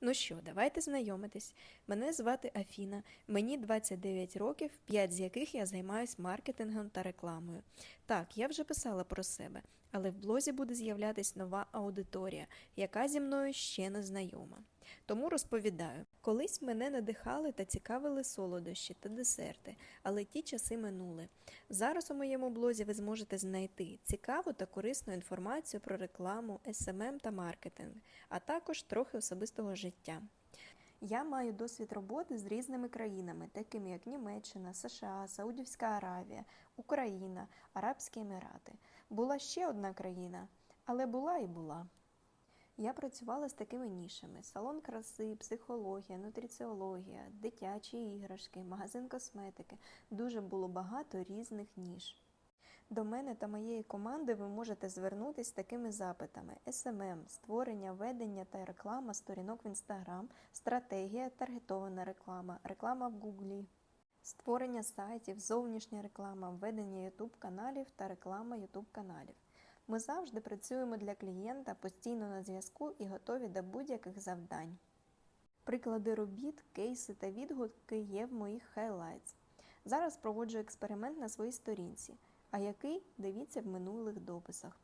Ну що, давайте знайомитись. Мене звати Афіна, мені 29 років, 5 з яких я займаюсь маркетингом та рекламою. Так, я вже писала про себе, але в блозі буде з'являтись нова аудиторія, яка зі мною ще не знайома. Тому розповідаю, колись мене надихали та цікавили солодощі та десерти, але ті часи минули. Зараз у моєму блозі ви зможете знайти цікаву та корисну інформацію про рекламу, SMM та маркетинг, а також трохи особистого життя. Я маю досвід роботи з різними країнами, такими як Німеччина, США, Саудівська Аравія, Україна, Арабські Емірати. Була ще одна країна, але була і була. Я працювала з такими нішами: салон краси, психологія, нутриціологія, дитячі іграшки, магазин косметики. Дуже було багато різних ніж. До мене та моєї команди ви можете звернутися з такими запитами: SMM, створення, ведення та реклама сторінок в Instagram, стратегія, таргетована реклама, реклама в Гуглі, створення сайтів, зовнішня реклама, ведення YouTube каналів та реклама YouTube каналів. Ми завжди працюємо для клієнта, постійно на зв'язку і готові до будь-яких завдань. Приклади робіт, кейси та відгуки є в моїх хайлайтс. Зараз проводжу експеримент на своїй сторінці, а який дивіться в минулих дописах.